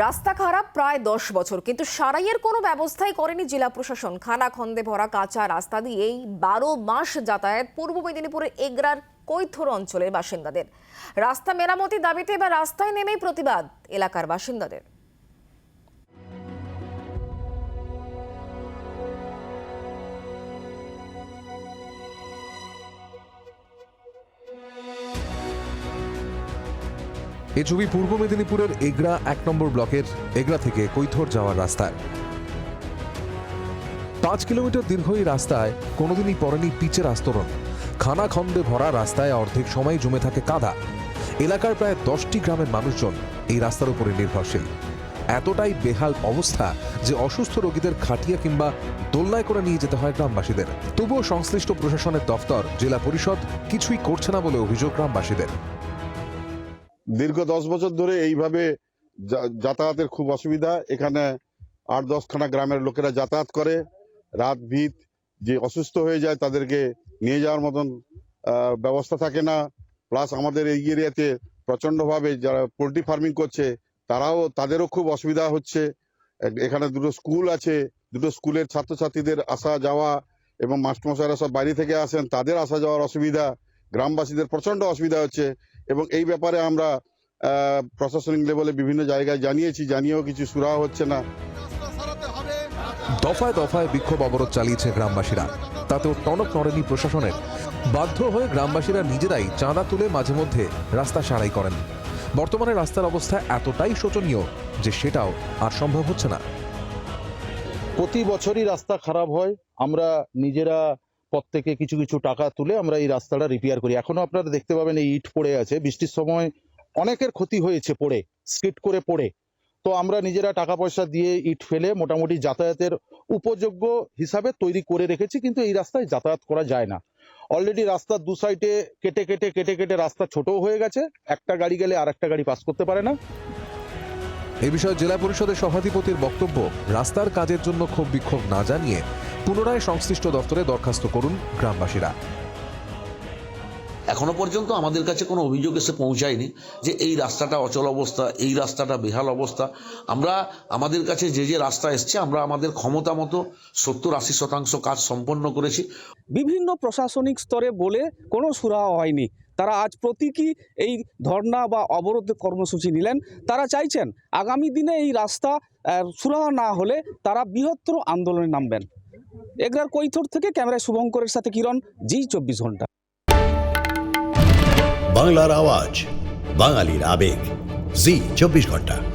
রাস্তা খারাপ প্রায় দশ বছর, কিন্তু সারাইয়ের কোনো ব্যবস্থাই করেনি জেলা প্রশাসন। খানা খন্দে ভরা কাঁচা রাস্তা দিয়েই বারো মাস যাতায়াত পূর্ব মেদিনীপুরের এগরার কৈথর অঞ্চলের বাসিন্দাদের। রাস্তা মেরামতি দাবিতে এবার রাস্তায় নেমেই প্রতিবাদ এলাকার বাসিন্দাদের। এ ছবি পূর্ব মেদিনীপুরের এগরা এক নম্বর ব্লকের এগরা থেকে কৈথর যাওয়ার রাস্তায়। পাঁচ কিলোমিটার দীর্ঘ এই রাস্তায় কোনোদিনই পড়েনি পিচের আস্তরণ। খানা খন্দে ভরা রাস্তায় অর্ধেক সময় জমে থাকে কাদা। এলাকার প্রায় দশটি গ্রামের মানুষজন এই রাস্তার উপরে নির্ভরশীল। এতটাই বেহাল অবস্থা যে অসুস্থ রোগীদের খাটিয়া কিংবা দোলনায় করে নিয়ে যেতে হয় গ্রামবাসীদের। তবুও সংশ্লিষ্ট প্রশাসনের দফতর, জেলা পরিষদ কিছুই করছে না বলে অভিযোগ গ্রামবাসীদের। দীর্ঘ দশ বছর ধরে এইভাবে যাতায়াতের খুব অসুবিধা। এখানে আট দশখানা গ্রামের লোকেরা যাতায়াত করে। রাত ভিত যে অসুস্থ হয়ে যায় তাদেরকে নিয়ে যাওয়ার মতন ব্যবস্থা থাকে না। প্লাস আমাদের এই এরিয়াতে প্রচন্ডভাবে যারা পোলট্রি ফার্মিং করছে, তারাও, তাদেরও খুব অসুবিধা হচ্ছে। এখানে দুটো স্কুল আছে। দুটো স্কুলের ছাত্রছাত্রীদের আসা যাওয়া এবং মাস্টারমশাইরা সব বাইরে থেকে আসেন, তাদের আসা যাওয়ার অসুবিধা। গ্রামবাসীদের প্রচণ্ড অসুবিধা হচ্ছে এবং এই ব্যাপারে আমরা আহ, প্রশাসনিক লেভেলে বিভিন্ন জায়গায় জানিয়েছি জানিয়েও কিছু সুরাহা হচ্ছে না। দফায় দফায় বিক্ষোভ অবরোধ চালিয়েছে গ্রামবাসীরা। তাতেও টনক নড়েনি প্রশাসনের। বাধ্য হয়ে গ্রামবাসীরা নিজেরাই চাঁদা তুলে মাঝে মধ্যে রাস্তা সারাই করেন। বর্তমানে রাস্তার অবস্থা এতটাই শোচনীয় যে সেটাও আর সম্ভব হচ্ছে না। প্রতি বছরই রাস্তা খারাপ হয়। আমরা নিজেরা প্রত্যেকে কিছু কিছু টাকা তুলে আমরা এই রাস্তাটা রিপেয়ার করি। এখনও আপনারা দেখতে পাবেন এই ইট পড়ে আছে। বৃষ্টির সময় অনেকের ক্ষতি হয়েছে পড়ে, স্কিট করে পড়ে। তো আমরা নিজেরা টাকা পয়সা দিয়ে ইট ফেলে মোটামুটি যাতায়াতের উপযোগ্য হিসাবে তৈরি করে রেখেছি, কিন্তু এই রাস্তায় যাতায়াত করা যায় না। অলরেডি রাস্তার দু সাইডে কেটে কেটে কেটে কেটে রাস্তা ছোটও হয়ে গেছে। একটা গাড়ি গেলে আর একটা গাড়ি পাস করতে পারে না। এ বিষয়ে জেলা পরিষদের সভাধিপতির বক্তব্য, রাস্তার কাজের জন্য ক্ষোভ বিক্ষোভ না জানিয়ে পুনরায় সংশ্লিষ্ট দফতরে দরখাস্ত করুন গ্রামবাসীরা। এখনও পর্যন্ত আমাদের কাছে কোনো অভিযোগ এসে পৌঁছায়নি যে এই রাস্তাটা অচল অবস্থা এই রাস্তাটা বেহাল অবস্থা। আমরা আমাদের কাছে যে যে রাস্তা এসছে আমরা আমাদের ক্ষমতা মতো সত্তর আশি শতাংশ কাজ সম্পন্ন করেছি। বিভিন্ন প্রশাসনিক স্তরে বলে কোনো সুরাহা হয়নি। তারা আজ প্রতীকী এই ধর্ণা বা অবরোধ কর্মসূচি নিলেন। তারা চাইছেন আগামী দিনে এই রাস্তা সুরাহা না হলে তারা বৃহত্তর আন্দোলনে নামবেন। এগরার কৈথর থেকে ক্যামেরায় শুভঙ্করের সাথে কিরণ, জি চব্বিশ ঘণ্টা। বাংলার আওয়াজ, বাঙালির আবেগ, জি চব্বিশ ঘণ্টা।